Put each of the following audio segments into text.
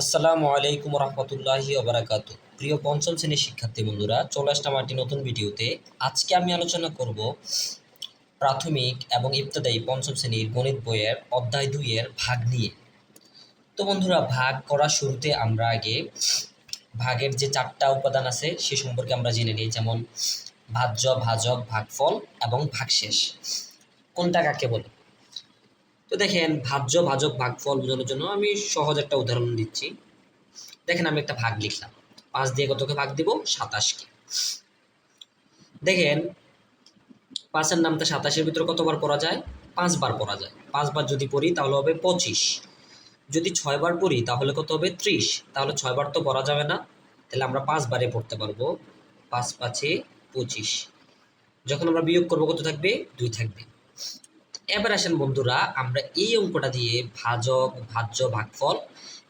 আসসালামু আলাইকুম রহমতুল্লাহি ওবরাকাতু প্রিয় পঞ্চম শ্রেণির শিক্ষার্থী বন্ধুরা, চলে আসলাম একটি নতুন ভিডিওতে। আজকে আমি আলোচনা করব প্রাথমিক এবং ইবতদায়ী পঞ্চম শ্রেণির গণিত বইয়ের অধ্যায় দুইয়ের ভাগ নিয়ে। তো বন্ধুরা, ভাগ করার শুরুতে আমরা আগে ভাগের যে চারটা উপাদান আছে, সে সম্পর্কে আমরা জেনে নিই, যেমন ভাজ্য, ভাজক, ভাগফল এবং ভাগশেষ। কোনটা কাকে বলে? তো দেখেন, ভাজ্য, ভাজক, ভাগফল বোঝানোর জন্য আমি সহজ একটা উদাহরণ দিচ্ছি। দেখেন, আমি একটা ভাগ লিখলাম। পাঁচ দিয়ে কতকে ভাগ দিব? সাতাশকে। দেখেন, পাঁচের নামটা সাতাশের ভিতরে কতবার পড়া যায়? পাঁচবার পড়া যায়। পাঁচবার যদি পড়ি, তাহলে হবে পঁচিশ। যদি ছয়বার পড়ি, তাহলে কত হবে? ত্রিশ। তাহলে ছয়বার তো পড়া যাবে না। তাহলে আমরা পাঁচবারে পড়তে পারব। পাঁচ পাঁচে পঁচিশ। যখন আমরা বিয়োগ করব, কত থাকবে? দুই থাকবে। এবার আসেন বন্ধুরা, আমরা এই অঙ্কটা দিয়ে ভাজক, ভাজ্য, ভাগফল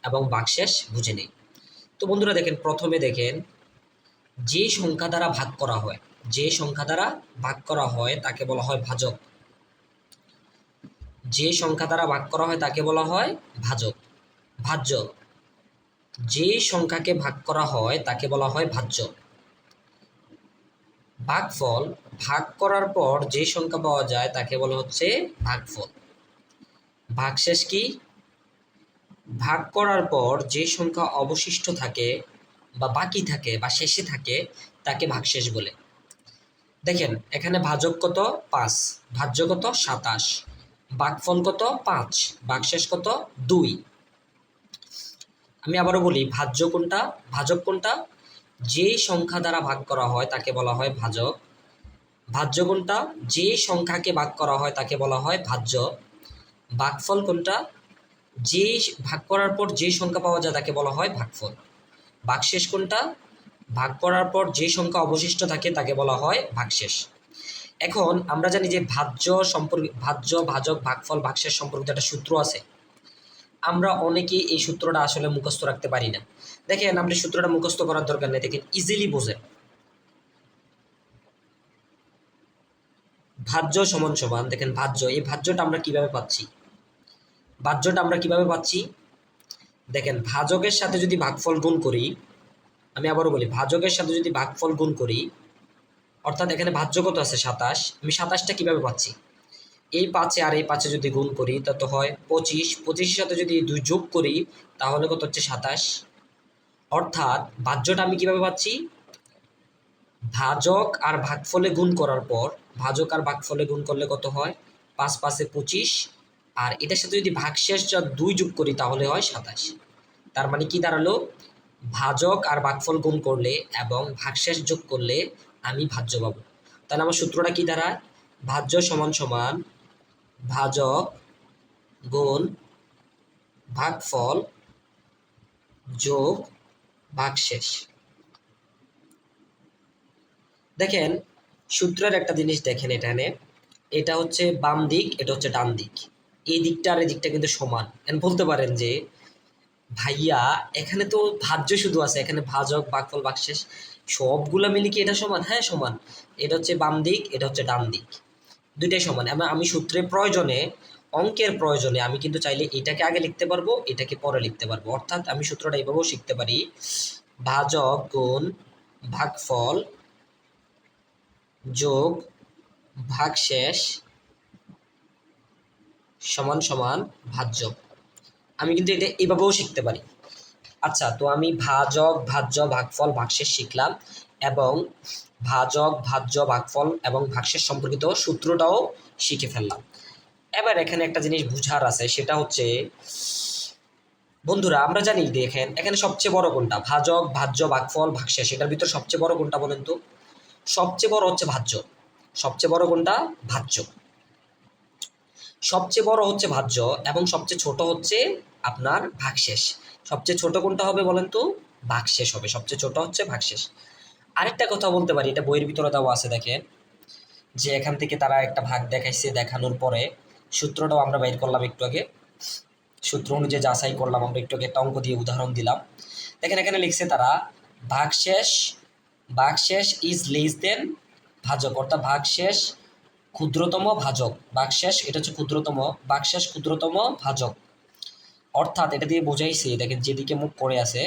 এবং ভাগশেষ বুঝে নেই। তো বন্ধুরা দেখেন, প্রথমে দেখেন, যে সংখ্যা দ্বারা ভাগ করা হয়, যে সংখ্যা দ্বারা ভাগ করা হয় তাকে বলা হয় ভাজক। যে সংখ্যা দ্বারা ভাগ করা হয় তাকে বলা হয় ভাজক। ভাজ্য। যে সংখ্যাকে ভাগ করা হয় তাকে বলা হয় ভাজ্য। ভাগফল ভাগ করার পর যে সংখ্যা পাওয়া যায় তাকে বলা হচ্ছে ভাগফল। ভাগশেষ কি? ভাগ করার পর যে সংখ্যা অবশিষ্ট থাকে বা বাকি থাকে বা শেষে থাকে তাকে ভাগশেষ বলে। দেখেন, এখানে ভাজক কত? পাঁচ। ভাজ্য কত? সাতাশ। ভাগফল কত? পাঁচ। ভাগশেষ কত? দুই। আমি আবারও বলি, ভাজ্য কোনটা? ভাজক কোনটা? যে সংখ্যা দ্বারা ভাগ করা হয় তাকে বলা হয় ভাজক ভাজ্য কোনটা? যে সংখ্যাকে ভাগ করা হয় তাকে বলা হয় ভাজ্য। ভাগফল কোনটা? যে ভাগ করার পর যে সংখ্যা পাওয়া যায় তাকে বলা হয় ভাগফল। ভাগশেষ কোনটা? ভাগ করার পর যে সংখ্যা অবশিষ্ট থাকে তাকে বলা হয় ভাগশেষ। এখন আমরা জানি যে ভাজ্য সম্পর্কে, ভাজ্য, ভাজক, ভাগফল, ভাগশেষ সম্পর্কিত একটা সূত্র আছে। আমরা অনেকেই এই সূত্রটা আসলে মুখস্থ রাখতে পারি না। দেখেন আপনি সূত্রটা মুখস্থ করার দরকার নেই। দেখেন ইজিলি বোঝেন ভাজ্য সমান সমান, দেখেন, ভাজ্য। এই ভাজ্যটা আমরা কীভাবে পাচ্ছি? ভাজ্যটা আমরা কীভাবে পাচ্ছি? দেখেন, ভাজকের সাথে যদি ভাগফল গুণ করি, আমি আবারও বলি, ভাজকের সাথে যদি ভাগফল গুণ করি, অর্থাৎ এখানে ভাজ্য কত আছে? সাতাশ। আমি সাতাশটা কীভাবে পাচ্ছি? এই পাঁচে আর এই পাঁচে যদি গুণ করি, তা তো হয় পঁচিশ। পঁচিশের সাথে যদি দুই যোগ করি, তাহলে কত হচ্ছে? সাতাশ। অর্থাৎ ভাজ্যটা আমি কীভাবে পাচ্ছি? ভাজক আর ভাগফলে গুণ করার পর, ভাজক আর ভাগফলে গুণ করলে কত হয়? পাঁচ পাঁচে পঁচিশ। আর এটার সাথে যদি ভাগশেষ যা দুই যোগ করি তাহলে হয় সাতাশ। তার মানে কি দাঁড়াল? ভাজক আর ভাগফল গুণ করলে এবং ভাগশেষ যোগ করলে আমি ভাজ্য পাবো। তাহলে আমার সূত্রটা কি দাঁড়ায়? ভাজ্য সমান সমান ভাজক গুণ ভাগফল যোগ ভাগশেষ দেখেন, সূত্রের একটা জিনিস দেখেন এখানে। এটা হচ্ছে বাম দিক, এটা হচ্ছে ডান দিক। এই দিকটা আর এই দিকটা কিন্তু সমান। বলতে পারেন যে, ভাইয়া, এখানে তো ভাজ্য শুধু আছে। এখানে ভাজক ভাগফল ভাগশেষ সবগুলা মিলে কি এটা সমান? হ্যাঁ সমান। এটা হচ্ছে বাম দিক, এটা হচ্ছে ডান দিক। দুইটাই সমান। আমি সূত্রের প্রয়োজনে অঙ্কের প্রয়োজনে আমি কিন্তু চাইলে এটাকে আগে লিখতে পারব, এটাকে পরে লিখতে পারব। অর্থাৎ আমি সূত্রটা এভাবেও শিখতে পারি। ভাজক গুণ ভাগফল যোগ ভাগশেষ সমান সমান ভাজ্য। আমি কিন্তু এটা এভাবেও শিখতে পারি। আচ্ছা তো আমি ভাজক, ভাজ্য, ভাগফল, ভাগশেষ শিখলাম এবং ভাজক, ভাজ্য, ভাগফল এবং ভাগশেষ সম্পর্কিত সূত্রটাও শিখে ফেললাম। এবার এখানে একটা জিনিস বুঝার আছে, সেটা হচ্ছে, বন্ধুরা, আমরা জানি দেখেন এখানে সবচেয়ে বড় কোনটা? ভাজক, ভাজ্য ভাগফল ভাগশেষ, এটার ভিতর সবচেয়ে বড় কোনটা বলেন তো? সবচেয়ে বড় হচ্ছে ভাজ্য। সবচেয়ে বড় কোনটা? ভাজ্য। সবচেয়ে বড় হচ্ছে ভাজ্য এবং সবচেয়ে ছোট হচ্ছে আপনার ভাগশেষ। সবচেয়ে ছোট কোনটা হবে বলেন তো? ভাগশেষ হবে। সবচেয়ে ছোট হচ্ছে ভাগশেষ। আরেকটা কথা বলতে পারি, এটা বইয়ের ভিতরে দেওয়া আছে, দেখেন। যে এখান থেকে তারা একটা ভাগ দেখাইছে দেখানোর পরে সূত্রটাও আমরা বাইর করলাম একটু আগে। সূত্র অনুযায়ী যাচাই করলাম, আমরা একটু আগে একটা অঙ্ক দিয়ে উদাহরণ দিলাম। দেখেন এখানে লিখছে তারা ভাগশেষ ভাগশেষ ইজ লেস দেন ভাজক। অর্থাৎ ভাগশেষ ক্ষুদ্রতম ভাজক। ভাগশেষ এটা হচ্ছে ক্ষুদ্রতম ভাগশেষ ক্ষুদ্রতম ভাজক। অর্থাৎ এটা দিয়ে বোঝাইছে, দেখেন যেদিকে মুখ করে আছে,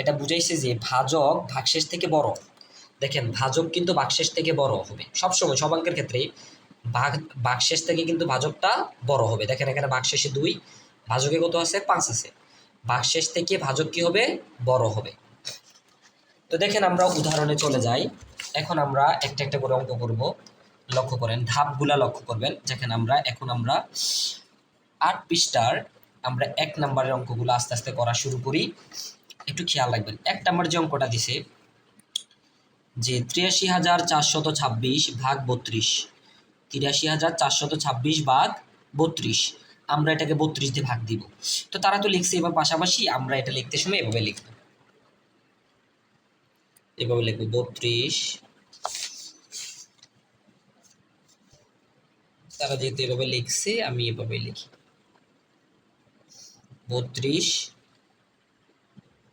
এটা বুঝাইছে যে ভাজক ভাগশেষ থেকে বড়। দেখেন, ভাজক কিন্তু ভাগশেষ থেকে বড় হবে। সবসময়, সব অঙ্কের ক্ষেত্রে ভাগ ভাগশেষ থেকে কিন্তু ভাজকটা বড় হবে। দেখেন এখানে ভাগশেষে দুই, ভাজকে কত আছে? পাঁচ আছে। ভাগশেষ থেকে ভাজক কি হবে? বড় হবে। তো দেখেন আমরা উদাহরণে চলে যাই। এখন আমরা একটা একটা করে অঙ্ক করব। লক্ষ্য করেন, ধাপগুলা লক্ষ্য করবেন। যেখানে আমরা, এখন আমরা আট পৃষ্ঠার আমরা এক নাম্বারের অঙ্কগুলো আস্তে আস্তে করা শুরু করি। একটু খেয়াল রাখবেন, এক নাম্বার যে অঙ্কটা দিছে যে তিরাশি হাজার চারশত ছাব্বিশ ভাগ বত্রিশ। তিরাশি হাজার চারশত ছাব্বিশ ভাগ বত্রিশ। আমরা এটাকে বত্রিশ দিয়ে ভাগ দিব। তো তারা তো লিখছে এবার পাশাপাশি আমরা এটা লিখতে সময় এভাবে লিখব। এভাবে লিখব বত্রিশ। তারা যেহেতু এভাবে লিখছে, আমি এভাবে লিখি। বত্রিশ,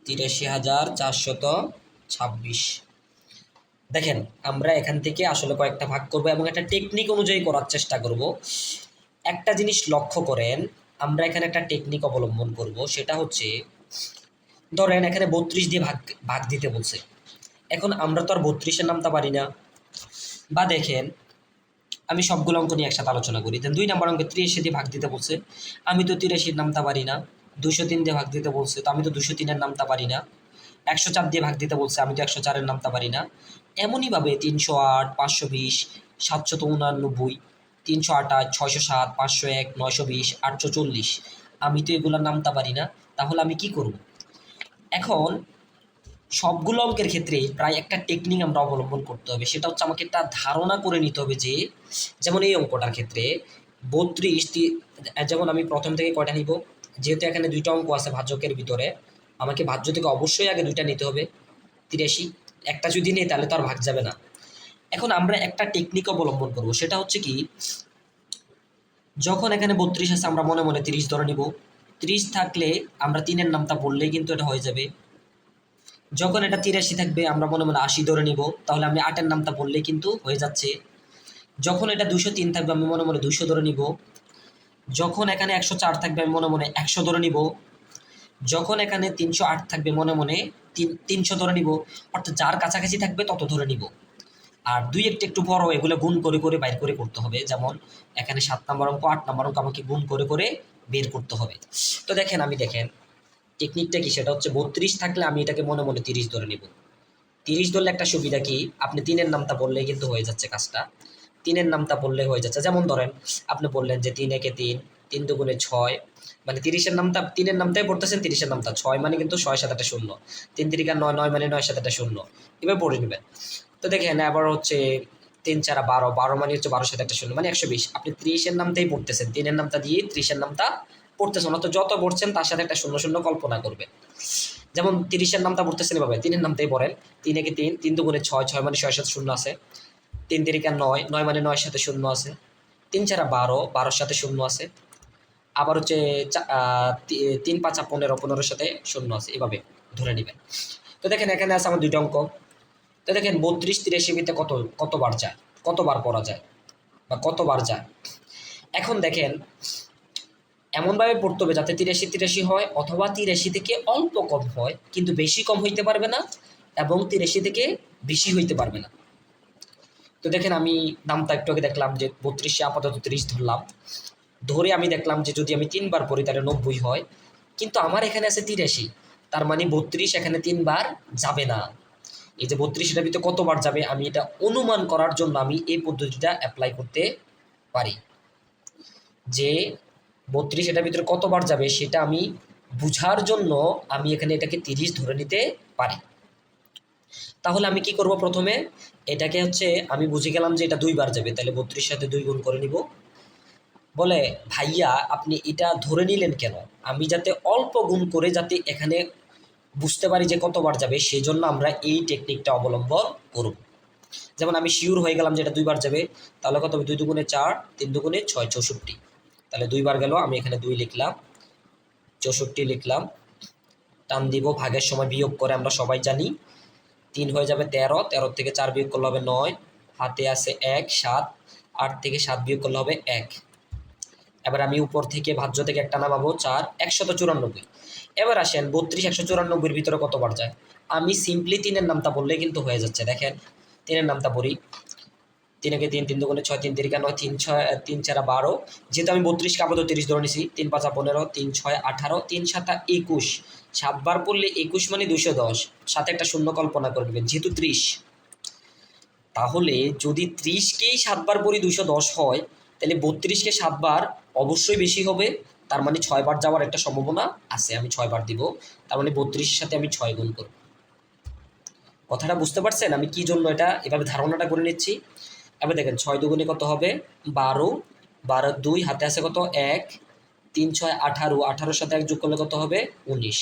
তিরাশি হাজার চারশত ছাব্বিশ। দেখেন, আমরা এখান থেকে আসলে কয়েকটা ভাগ করব এবং একটা টেকনিক অনুযায়ী করার চেষ্টা করব। একটা জিনিস লক্ষ্য করেন, আমরা এখানে একটা টেকনিক অবলম্বন করব, সেটা হচ্ছে, ধরেন এখানে বত্রিশ দিয়ে ভাগ ভাগ দিতে বলছে। এখন আমরা তো আর বত্রিশের নামটা পারি না। বা দেখেন, আমি সবগুলো অঙ্ক নিয়ে একসাথে আলোচনা করি। দেন দুই নম্বর অঙ্কে তিরিশে দিয়ে ভাগ দিতে বলছে। আমি তো তিরাশির নামটা পারি না। দুশো তিন দিয়ে ভাগ দিতে বলছে। তো আমি তো দুশো তিনের নামটা পারি না। একশো চার দিয়ে ভাগ দিতে বলছে, আমি তো একশো চারের নামতে পারি না। এমনইভাবে তিনশো আট, পাঁচশো বিশ সাতশত উনানব্বই তিনশো আঠাশ ছয়শো সাত, পাঁচশো এক, নয়শো বিশ, আটশো চল্লিশ। আমি তো এগুলোর নামতে পারি না, তাহলে আমি কি করব? এখন সবগুলো অঙ্কের ক্ষেত্রে প্রায় একটা টেকনিক আমরা অবলম্বন করতে হবে। সেটা হচ্ছে আমাকে একটা ধারণা করে নিতে হবে যে, যেমন এই অঙ্কটার ক্ষেত্রে বত্রিশ যেমন আমি প্রথম থেকে কয়টা নিব? যেহেতু এখানে দুইটা অঙ্ক আছে ভাজকের ভিতরে আমাকে ভাজ্য থেকে অবশ্যই আগে দুইটা নিতে হবে। তিরাশি, একটা যদি নেই তাহলে তো আর ভাগ যাবে না। এখন আমরা একটা টেকনিক অবলম্বন করব, সেটা হচ্ছে কি, যখন এখানে বত্রিশ আছে, আমরা মনে মনে তিরিশ ধরে নিব। তিরিশ থাকলে আমরা তিনের নামটা বললেই কিন্তু এটা হয়ে যাবে। যখন এটা তিরাশি থাকবে, আমরা মনে মনে আশি ধরে নিব, তাহলে আমি আটের নামটা বললেই কিন্তু হয়ে যাচ্ছে। যখন এটা দুশো তিন থাকবে, আমি মনে মনে দুশো ধরে নিব। যখন এখানে একশো চার থাকবে, আমি মনে মনে একশো ধরে নিব। যখন এখানে তিনশো আট থাকবে মনে মনে, তিন, তিনশো ধরে নিব, অর্থাৎ যার কাছাকাছি থাকবে তত ধরে নিব। আর দুই একটা একটু বড়, এগুলো গুণ করে করে বাইর করে করতে হবে। যেমন এখানে সাত নম্বর অঙ্ক, আট নম্বর অঙ্ক আমাকে গুণ করে করে বের করতে হবে। তো দেখেন আমি দেখেন টেকনিকটা কি? সেটা হচ্ছে বত্রিশ থাকলে আমি এটাকে মনে মনে তিরিশ ধরে নেব। তিরিশ ধরলে একটা সুবিধা কি? আপনি তিনের নামটা বললেই কিন্তু হয়ে যাচ্ছে কাজটা। তিনের নামটা বললে হয়ে যাচ্ছে। যেমন ধরেন, আপনি বললেন যে তিন একে তিন তিন দুগুণে ছয় মানে তিরিশের নামটা, তিনের নামটাই পড়তেছেন, তিরিশের নামটা ছয় মানে কিন্তু ছয় সাত একটা শূন্য। তিন তিরিকা নয় নয় মানে নয় সাত একটা শূন্য। এবার পড়ে নেবেন। তো দেখেন, আবার হচ্ছে তিন চারা বারো বারো মানে হচ্ছে বারো সাত একটা শূন্য মানে একশো বিশ। আপনি ত্রিশের নামটাই পড়তেছেন, তিনের নামটা দিয়ে ত্রিশের নামটা পড়তেছেন অত যত পড়ছেন তার সাথে একটা শূন্য শূন্য কল্পনা করবেন। যেমন তিরিশের নামটা পড়তেছেন এভাবে, তিনের নামটাই পড়েন, তিন একে তিন তিন দুগুণে ছয় ছয় মানে ছয় সাত শূন্য আছে। তিন তিরিকা নয় নয় মানে নয় সাথে শূন্য আছে। তিন চারা বারো, বারোর সাথে শূন্য আছে। আবার হচ্ছে তিন পাঁচা পনেরো, পনেরোর সাথে শূন্য আছে। এভাবে ধরে নেবেন। তো দেখেন, এখানে আছে আমার দুইটা অঙ্ক। তো দেখেন, বত্রিশ, তিরাশি ভিতরে কত, কতবার যায়? কতবার পড়া যায়? বা কতবার যায়? এখন দেখেন, এমনভাবে পড়তে হবে যাতে তিরাশি তিরাশি হয়, অথবা তিরাশি থেকে অল্প কম হয়, কিন্তু বেশি কম হইতে পারবে না, এবং তিরাশি থেকে বেশি হইতে পারবে না। তো দেখেন আমি নামটা একটু আগে দেখলাম যে বত্রিশে আপাতত তিরিশ ধরলাম। ধরে আমি দেখলাম যে যদি আমি তিনবার পড়ি তাহলে নব্বই হয়। কিন্তু আমার এখানে আছে তিরাশি। তার মানে বত্রিশ এখানে তিনবার যাবে না। এই যে বত্রিশ ভিতরে কতবার যাবে আমি এটা অনুমান করার জন্য আমি এই পদ্ধতিটা অ্যাপ্লাই করতে পারি। যে বত্রিশ এটার ভিতরে কতবার যাবে সেটা আমি বুঝার জন্য আমি এখানে এটাকে তিরিশ ধরে নিতে পারি। তাহলে আমি কি করব প্রথমে? এটাকে হচ্ছে আমি বুঝে গেলাম যে এটা দুইবার যাবে, তাহলে বত্রিশ সাথে দুই গুণ করে নিব। বলে, ভাইয়া, আপনি এটা ধরে নিলেন কেন? আমি যাতে অল্প গুণ করে যাতে এখানে বুঝতে পারি যে কতবার যাবে সেই জন্য আমরা এই টেকনিকটা অবলম্বন করব। যেমন আমি শিওর হয়ে গেলাম যে এটা দুইবার যাবে, তাহলে কত দুই দুগুণে চার, তিন দুগুণে ছয়, চৌষট্টি। তাহলে দুইবার গেল, আমি এখানে দুই লিখলাম, চৌষট্টি লিখলাম। টান দিব, ভাগের সময় বিয়োগ করে আমরা সবাই জানি। তিন হয়ে যাবে তেরো। তেরো থেকে চার বিয়োগ করলে হবে নয়। হাতে আছে এক, সাত। আট থেকে সাত বিয়োগ করলে হবে এক। এবার আমি উপর থেকে ভাজ্য থেকে একটা নামাবো, চার। একশত চুরানব্বই। এবার আসেন বত্রিশ, একশো চুরানব্বইয়ের ভিতরে কতবার যায়? আমি সিম্পলি তিনের নামটা বললে কিন্তু হয়ে যাচ্ছে। দেখেন, তিনের নামটা বলি তিনকে তিন তিন দুগুণে ছয়, তিন তিরিকা নয়, তিন ছয় তিন চারা বারো। যেহেতু আমি বত্রিশকে আপাতত তিরিশ ধরে নিছি। তিন পাঁচা পনেরো, তিন ছয়, আঠারো, তিন সাতা একুশ। সাতবার পড়লে একুশ মানে দুশো দশ, সাথে একটা শূন্য কল্পনা করবেন যেহেতু ত্রিশ। তাহলে যদি ত্রিশকেই সাতবার পড়ি দুশো দশ হয়, তাহলে বত্রিশকে সাতবার অবশ্যই বেশি হবে, তার মানে ছয়বার যাওয়ার একটা সম্ভাবনা আছে, আমি ছয়বার দিব, তার মানে বত্রিশের সাথে আমি ছয় গুণ করব। কথাটা বুঝতে পারছেন? আমি কি জন্য এটা, এভাবে ধারণাটা করে নিচ্ছি? এবার দেখেন, ছয় দুগুণে কত হবে? বারো। বারো দুই, হাতে আছে কত? এক। তিন, ছয়, আঠারো। আঠারোর সাথে এক যোগ করলে কত হবে? উনিশ।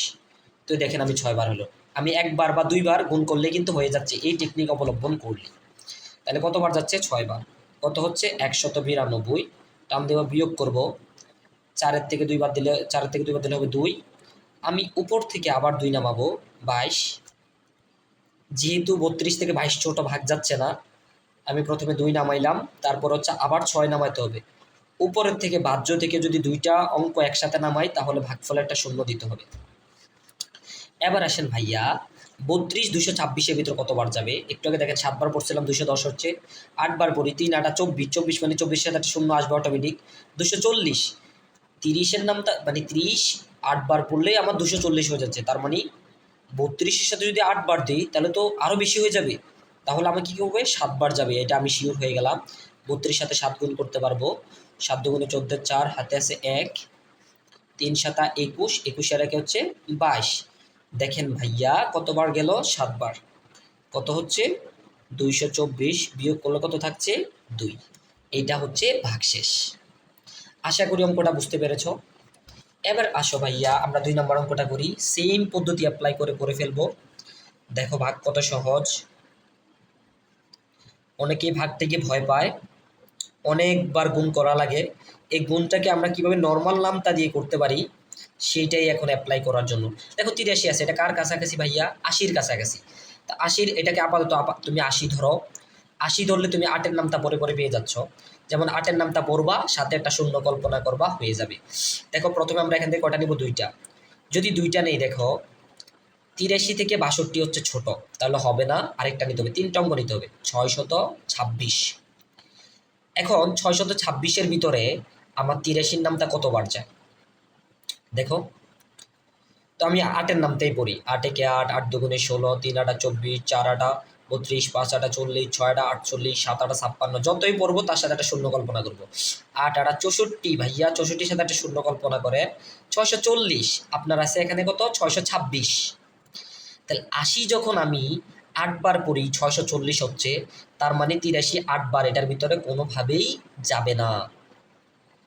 তো দেখেন আমি ছয়বার হলো। আমি একবার বা দুইবার গুণ করলে কিন্তু হয়ে যাচ্ছে, এই টেকনিক অবলম্বন করলে তাহলে কতবার যাচ্ছে? ছয়বার। কত হচ্ছে? একশত বিরানব্বই। টান দেওয়া বিয়োগ করব। চারের থেকে দুইবার দিলে, চারের থেকে দুইবার দিলে হবে দুই। আমি উপর থেকে আবার দুই নামাবো, বাইশ। যেহেতু বত্রিশ থেকে বাইশ ছোট ভাগ যাচ্ছে না, আমি প্রথমে দুই নামাইলাম, তারপর হচ্ছে আবার ছয় নামাইতে হবে। উপরের থেকে বাহ্য থেকে যদি দুইটা অঙ্ক একসাথে নামাই, তাহলে ভাগফলে একটা শূন্য দিতে হবে। এবার আসেন ভাইয়া, বত্রিশ, দুশো ছাব্বিশের ভিতর কতবার যাবে? একটু আগে দেখেন সাতবার পড়ছিলাম, দুশো দশ হচ্ছে। আটবার পড়ি, তিন আটা চব্বিশ চব্বিশ মানে চব্বিশ একটা শূন্য আসবে অটোমেটিক দুশো চল্লিশ, তিরিশের নামটা মানে তিরিশ, আটবার পড়লেই আমার দুশো চল্লিশ হয়ে যাচ্ছে। তার মানে বত্রিশের সাথে যদি আটবার দিই, তাহলে তো আরও বেশি হয়ে যাবে। তাহলে আমাকে কী হবে সাতবার যাবে, এটা আমি শিওর হয়ে গেলাম। বত্রিশ সাথে সাত গুণ করতে পারব। সাত দুগুণে চোদ্দোর, চার, হাতে আছে এক। তিন সাতা একুশ, একুশের একে হচ্ছে বাইশ। দেখেন ভাইয়া, কতবার গেল? সাতবার। কত হচ্ছে? দুইশো চব্বিশ বিয়োগ করলে কত থাকছে? দুই। এইটা হচ্ছে ভাগশেষ। আশা করি অঙ্কটা বুঝতে পেরেছ। এবার আসো ভাইয়া, আমরা দুই নম্বর অঙ্কটা করি। সেম পদ্ধতি অ্যাপ্লাই করে করে ফেলব। দেখো ভাগ কত সহজ। অনেকেই ভাগ থেকে ভয় পায়। অনেকবার গুণ করা লাগে। এই গুণটাকে আমরা কীভাবে নর্মাল নামতা দিয়ে করতে পারি? সেইটাই এখন অ্যাপ্লাই করার জন্য। দেখো, তিরাশি আছে, এটা কার কাছাকাছি ভাইয়া? আশির কাছাকাছি। তা আশির, এটাকে আপাতত আপা- তুমি আশি ধরো। আশি ধরলে তুমি আটের নামটা পরে পরে পেয়ে যাচ্ছ। যেমন আটের নামটা পড়বা, সাথে একটা শূন্য কল্পনা করবা, হয়ে যাবে। দেখো, প্রথমে আমরা এখান থেকে কটা নিব? দুইটা। যদি দুইটা নেই, দেখো, তিরাশি থেকে বাষট্টি হচ্ছে ছোট। তাহলে হবে না, আরেকটা নিতে হবে। তিনটা অঙ্ক নিতে হবে। ছয় শত ছাব্বিশ। এখন ছয় শত ছাব্বিশের ভিতরে আমার তিরাশির নামটা কতবার যায়? দেখো। তো আমি আটের নামতেই পড়ি। আটে কে আট আট দুগুণে ষোলো, তিন আটা চব্বিশ, চার আটা বত্রিশ, পাঁচ আটা চল্লিশ, ছয় আটা আটচল্লিশ, সাত আটা ছাপ্পান্ন, যতই পড়ব তার সাথে একটা শূন্য কল্পনা করব। আট আটা চৌষট্টি ভাইয়া, চৌষট্টির সাথে একটা শূন্য কল্পনা করে। ছয়শো চল্লিশ, আপনার আছে এখানে কত? ছয়শো ছাব্বিশ। তাহলে আশি যখন আমি আটবার পড়ি, ছয়শো চল্লিশ হচ্ছে, তার মানে তিরাশি আটবার এটার ভিতরে কোনোভাবেই যাবে না।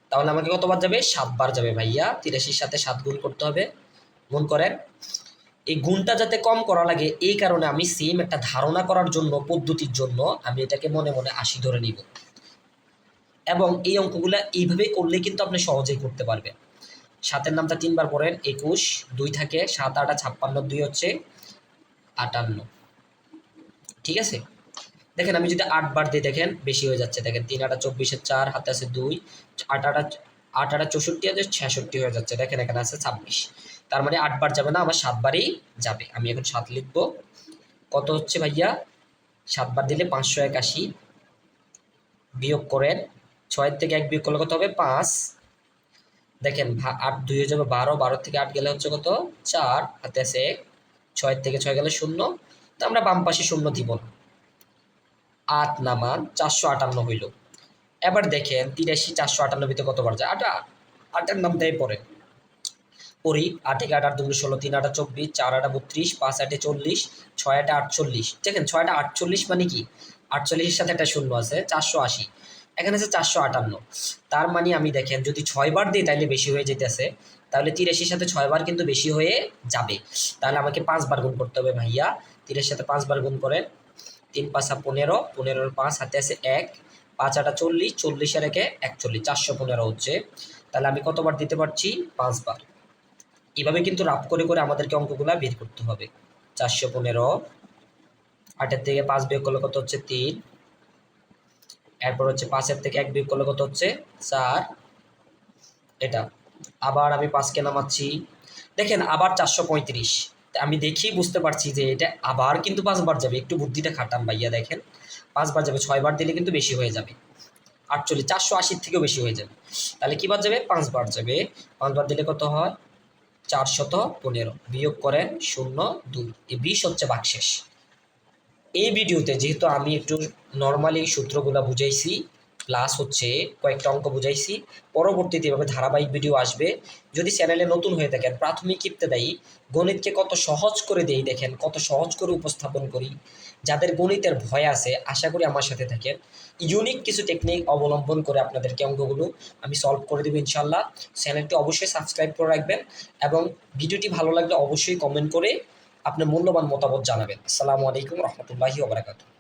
তাহলে আমাকে কতবার যাবে? সাতবার যাবে ভাইয়া। তিরাশির সাথে সাত গুণ করতে হবে। গুণ করেন। এই গুণটা যাতে কম করা লাগে, এই কারণে আমি সেম একটা ধারণা করার জন্য, পদ্ধতির জন্য আমি এটাকে মনে মনে আশি ধরে নিব। এবং এই অঙ্কগুলা এইভাবেই করলে কিন্তু আপনি সহজেই করতে পারবেন। সাতের নামটা তিনবার পড়েন, একুশ, দুই থাকে, সাত, আটা ছাপ্পান্ন, দুই হচ্ছে আটান্ন। ঠিক আছে? দেখেন, আমি যদি আটবার দিই, দেখেন, বেশি হয়ে যাচ্ছে। দেখেন, তিন আটা চব্বিশের চার, হাতে আছে দুই, আট আটা আট আটা চৌষট্টি আছে ছেষট্টি হয়ে যাচ্ছে। দেখেন, এখানে আছে ছাব্বিশ। তার মানে আটবার যাবে না, আমার সাতবারই যাবে। আমি এখন সাত লিখব। কত হচ্ছে ভাইয়া? সাতবার দিলে পাঁচশো একাশি। বিয়োগ করেন ছয়ের থেকে এক বিয়োগ করলে কত হবে? পাঁচ। দেখেন আট দুই হয়ে যাবে বারো। বারো থেকে আট গেলে হচ্ছে কত? চার। হাতে আছে এক ছয়ের থেকে ছয় গেলে শূন্য। তো আমরা বাম পাশে শূন্য দিব না। আট নামান চারশো আটান্ন হইল। এবার দেখেন তিরাশি, চারশো ভিতরে কতবার যায় আটা আটের নাম দেয় পরে। পড়ি আট এক আট আট দুগুলো ষোলো, তিন আটা চব্বিশ, চার আটা বত্রিশ, পাঁচ আটে চল্লিশ, ছয় আটা আটচল্লিশ। দেখেন ছয় আটা আটচল্লিশ মানে কি? আটচল্লিশের সাথে একটা শূন্য আছে, চারশো আশি। এখানে আছে চারশো আটান্ন। তার মানে আমি দেখেন যদি ছয়বার দিই তাহলে বেশি হয়ে যেতেছে। তাহলে তিরাশির সাথে ছয়বার কিন্তু বেশি হয়ে যাবে। তাহলে আমাকে পাঁচবার গুণ করতে হবে ভাইয়া। তিরাশির সাথে পাঁচবার গুণ করেন তিন পাঁচা পনেরো পনেরোর পাঁচ হাতে আছে এক, পাঁচ আটা চল্লিশ চল্লিশের একে একচল্লিশ, চারশো পনেরো হচ্ছে। তাহলে আমি কতবার দিতে পারছি? পাঁচবার। এভাবে কিন্তু রাপ করে করে আমাদেরকে অঙ্কগুলা বের করতে হবে। চারশো পনেরো, আটের থেকে পাঁচ বিয়োগ করলে কত হচ্ছে? তিন। এরপর হচ্ছে পাঁচের থেকে এক বিয়োগ করলে কত হচ্ছে? চার। এটা। আবার আমি পাঁচকে নামাচ্ছি। দেখেন, আবার চারশো পঁয়ত্রিশ। আমি দেখেই বুঝতে পারছি যে এটা আবার কিন্তু পাঁচবার যাবে। একটু বুদ্ধিটা খাটাম ভাইয়া দেখেন। পাঁচবার যাবে, ছয়বার দিলে কিন্তু বেশি হয়ে যাবে। আটচল্লিশ, চারশো আশির থেকেও বেশি হয়ে যাবে। তাহলে কী বার যাবে? পাঁচবার যাবে। পাঁচবার দিলে কত হয়? চারশত পনেরো। বিয়োগ করেন শূন্য, দুই। এই বিশ হচ্ছে বাকশেষ এই ভিডিওতে যেহেতু আমি একটু নর্মালি সূত্রগুলো বুঝাইছি প্লাস হচ্ছে কয়েকটা অঙ্ক বুঝাইছি। পরবর্তীতে এভাবে ধারাবাহিক ভিডিও আসবে। যদি চ্যানেলে নতুন হয়ে থাকেন, প্রাথমিক ইবতেদায়ী গণিতকে কত সহজ করে দেই দেখেন, কত সহজ করে উপস্থাপন করি। যাদের গণিতের ভয় আছে, আশা করি আমার সাথে থাকেন। ইউনিক কিছু টেকনিক অবলম্বন করে আপনাদেরকে অঙ্কগুলো আমি সলভ করে দেবো ইনশাল্লাহ চ্যানেলটি অবশ্যই সাবস্ক্রাইব করে রাখবেন এবং ভিডিওটি ভালো লাগলে অবশ্যই কমেন্ট করে আপনার মূল্যবান মতামত জানাবেন। আসসালামু আলাইকুম রহমতুল্লাহি ওবরাকাতু